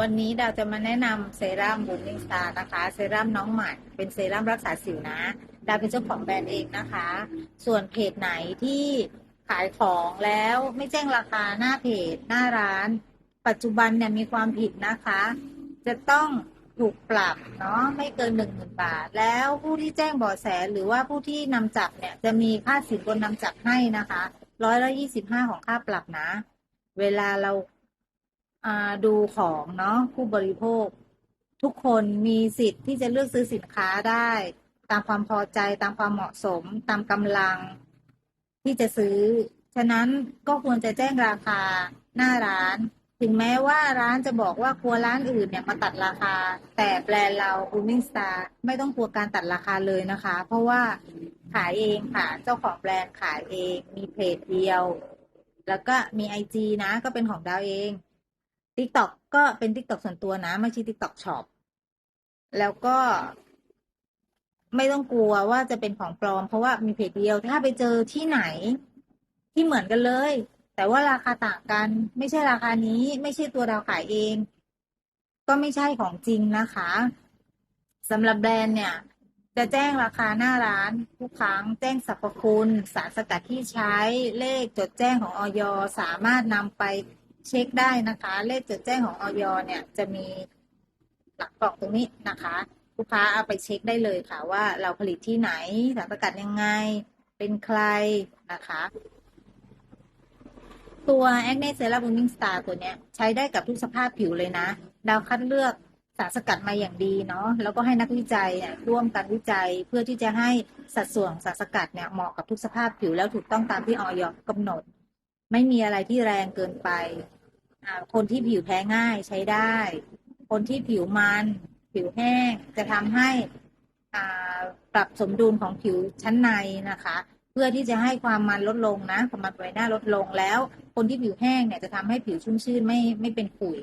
วันนี้เราจะมาแนะนำเซรั่มบูม i ิ g สตาร์นะคะ เซรั่มน้องใหม่เป็นเซรั่มรักษาสิวนะ ดาวเป็นเจ้าของแบรนด์เองนะคะ ส่วนเพจไหนที่ขายของแล้วไม่แจ้งราคาหน้าเพจหน้าร้าน ปัจจุบันเนี่ยมีความผิดนะคะ จะต้องถูกปรับเนาะไม่เกินหนึ่งหมื่นบาท แล้วผู้ที่แจ้งเบาะแสหรือว่าผู้ที่นำจับเนี่ยจะมีค่าสินบนนำจับให้นะคะร้อยละยี่สิบห้าของค่าปรับนะ เวลาเรา ดูของเนาะผู้บริโภค ทุกคนมีสิทธิ์ที่จะเลือกซื้อสินค้าได้ ตามความพอใจตามความเหมาะสม ตามกำลัง ที่จะซื้อ ฉะนั้นก็ควรจะแจ้งราคาหน้าร้าน ถึงแม้ว่าร้านจะบอกว่ากลัวร้านอื่นเนี่ยมาตัดราคา แต่แบรนด์เรา Booming Star ไม่ต้องกลัวการตัดราคาเลยนะคะ เพราะว่าขายเองค่ะเจ้าของแบรนด์ขายเอง มีเพจเดียว แล้วก็มีไอจนะก็เป็นของดาวเอง TikTok ก็เป็น TikTok ส่วนตัวนะ ไม่ใช่ TikTok Shop แล้วก็ไม่ต้องกลัวว่าจะเป็นของปลอม เพราะว่ามีเพจเดียว ถ้าไปเจอที่ไหนที่เหมือนกันเลย แต่ว่าราคาต่างกัน ไม่ใช่ราคานี้ ไม่ใช่ตัวเราขายเอง ก็ไม่ใช่ของจริงนะคะสำหรับแบรนด์เนี่ย จะแจ้งราคาหน้าร้านทุกครั้ง แจ้งสรรพคุณ สารสกัดที่ใช้เลขจดแจ้งของออยสามารถนำไป เช็คได้นะคะ เลขจดแจ้งของออยเนี่ยจะมีหลักกล่องตรงนี้นะคะลูกค้าเอาไปเช็คได้เลยค่ะ ว่าเราผลิตที่ไหนสารสกัดยังไง เป็นใครนะคะ ตัว Acne Serum Booming Star ตัวเนี้ย ใช้ได้กับทุกสภาพผิวเลยนะ ดาวคัดเลือกสารสกัดมาอย่างดีเนาะแล้วก็ให้นักวิจัยเนี่ยร่วมกันวิจัยเพื่อที่จะให้สัดส่วนสารสกัดเนี่ยเหมาะกับทุกสภาพผิวแล้วถูกต้องตามที่ออยกำหนด ไม่มีอะไรที่แรงเกินไป คนที่ผิวแพ้ง่ายใช้ได้ คนที่ผิวมัน ผิวแห้งจะทำให้ปรับสมดุลของผิวชั้นในนะคะ เพื่อที่จะให้ความมันลดลงนะความมันใบหน้าลดลงแล้ว คนที่ผิวแห้งเนี่ยจะทำให้ผิวชุ่มชื่นไม่ไม่เป็นขุย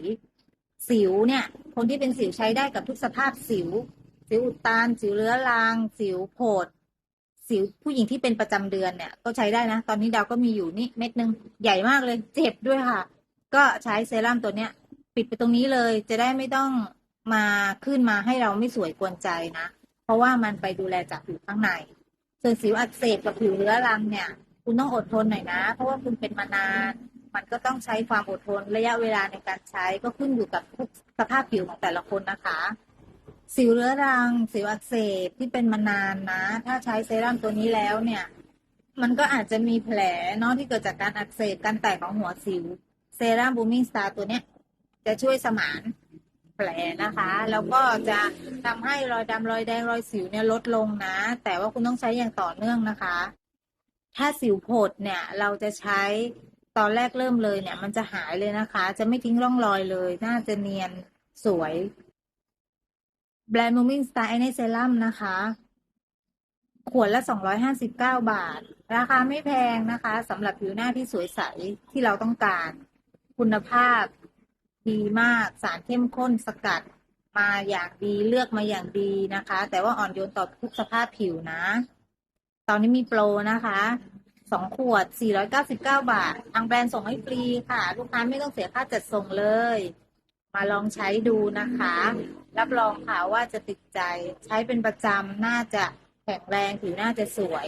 สิวเนี่ย คนที่เป็นสิวใช้ได้กับทุกสภาพสิว สิวอุดตันสิวเรื้อรัง สิวโผดสิวผู้หญิงที่เป็นประจำเดือนเนี่ย ก็ใช้ได้นะ ตอนนี้ดาวก็มีอยู่นี่เม็ดหนึ่งใหญ่มากเลย เจ็บด้วยค่ะ ก็ใช้เซรั่มตัวเนี้ย ปิดไปตรงนี้เลย จะได้ไม่ต้องมาขึ้นมาให้เราไม่สวยกวนใจนะ เพราะว่ามันไปดูแลจากผิวข้างใน ส่วนสิวอักเสบกับผิวเรื้อรังเนี่ย คุณต้องอดทนหน่อยนะ เพราะว่าคุณเป็นมานาน มันก็ต้องใช้ความอดทนระยะเวลาในการใช้ก็ขึ้นอยู่กับสภาพผิวของแต่ละคนนะคะสิวเรื้อรัง สิวอักเสบที่เป็นมานานนะ ถ้าใช้เซรั่มตัวนี้แล้วเนี่ย มันก็อาจจะมีแผลเนาะที่เกิดจากการอักเสบการแตกของหัวสิว เซรั่มบูมิ่งสตาร์ตัวเนี้ย จะช่วยสมานแผลนะคะ แล้วก็จะทำให้รอยดำรอยแดงรอยสิวเนี่ยลดลงนะ แต่ว่าคุณต้องใช้อย่างต่อเนื่องนะคะ ถ้าสิวผดเนี่ยเราจะใช้ตอนแรกเริ่มเลยเนี่ย มันจะหายเลยนะคะ จะไม่ทิ้งร่องรอยเลยน่าจะเนียนสวยแบรนด์ Moving Star ไอในเซรั่มนะคะ ขวดละ 259 บาท ราคาไม่แพงนะคะสำหรับผิวหน้าที่สวยใสที่เราต้องการ คุณภาพดีมากสารเข้มข้นสกัดมาอย่างดีเลือกมาอย่างดีนะคะ แต่ว่าอ่อนโยนต่อทุกสภาพผิวนะ ตอนนี้มีโปรนะคะสองขวด 499 บาททางแบรนด์ส่งให้ฟรีค่ะ ลูกค้าไม่ต้องเสียค่าจัดส่งเลย มาลองใช้ดูนะคะ รับรองค่ะว่าจะติดใจใช้เป็นประจำน่าจะแข็งแรงผิวน่าจะสวย